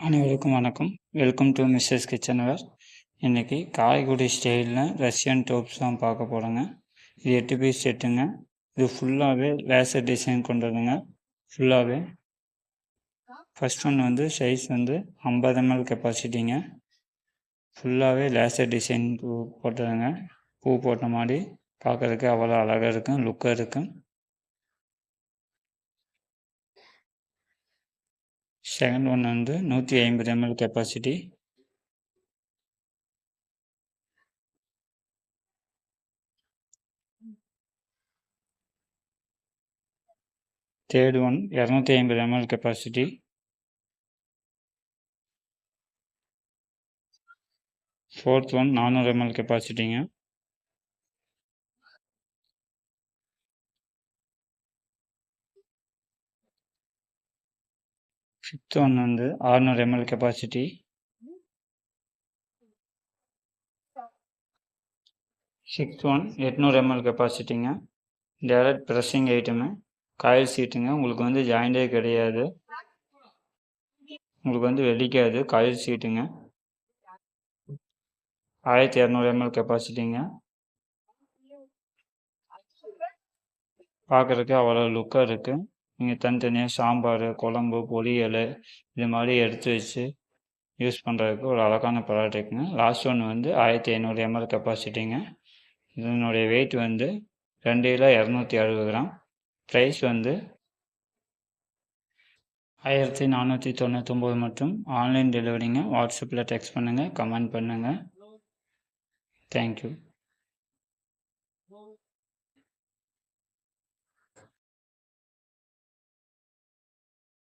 அனைவருக்கும் வணக்கம். Welcome to Mrs கிச்சன்வேர் இன்றைக்கி காரைக்குடி ஸ்டைலில் ரஷ்யன் டோப்ஸ் தான் பார்க்க போகிறோங்க இது எட்டு பீஸ் செட்டுங்க இது ஃபுல்லாகவே லேசர் டிசைன் கொண்டதுங்க. ஃபுல்லாகவே ஃபஸ்ட் ஒன் வந்து சைஸ் வந்து ஐம்பது எம்எல் கெப்பாசிட்டிங்க ஃபுல்லாகவே லேசர் டிசைன் பூ போட்டதுங்க. பூ போட்ட மாதிரி பார்க்குறதுக்கு அவ்வளோ அழகாக இருக்கும் லுக்காக இருக்கும். செகண்ட் ஒன் வந்து நூற்றி ஐம்பது எம்எல் கெப்பாசிட்டி தேர்ட் ஒன் இரநூத்தி ஐம்பது எம்எல் கெப்பாசிட்டி ஃபோர்த் ஒன் நானூறு எம்எல் கெப்பாசிட்டிங்க ஃபிஃப்த் ஒன் வந்து ஆறுநூறு எம்எல் கெப்பாசிட்டி சிக்ஸ்த் ஒன் எட்நூறு எம்எல் கெப்பாசிட்டிங்க டேரக்ட் ப்ரெஸ்ஸிங் ஐட்டமு காயில் சீட்டுங்க உங்களுக்கு வந்து ஜாயிண்டே கிடையாது. உங்களுக்கு வந்து வெடிக்காது. காயில் சீட்டுங்க ஆயிரத்தி இரநூறு எம்எல் கெப்பாசிட்டிங்க பார்க்குறதுக்கு அவ்வளோ லுக்காக இருக்குது நீங்கள் தனித்தனியாக சாம்பார் குழம்பு பொரியல் இது மாதிரி எடுத்து வச்சு யூஸ் பண்ணுறதுக்கு ஒரு அழகான ப்ராடக்ட்டுங்க லாஸ்ட் ஒன்று வந்து ஆயிரத்தி ஐநூறு எம்எல் கெப்பாசிட்டிங்க இதனுடைய வெயிட் வந்து ரெண்டு கிலோ இரநூத்தி அறுபது கிராம். ப்ரைஸ் வந்து ஆயிரத்தி நானூற்றி தொண்ணூத்தொம்பது மற்றும் ஆன்லைன் டெலிவரிங்க வாட்ஸ்அப்பில் டெக்ஸ்ட் பண்ணுங்கள் கமெண்ட் பண்ணுங்கள் தேங்க்யூ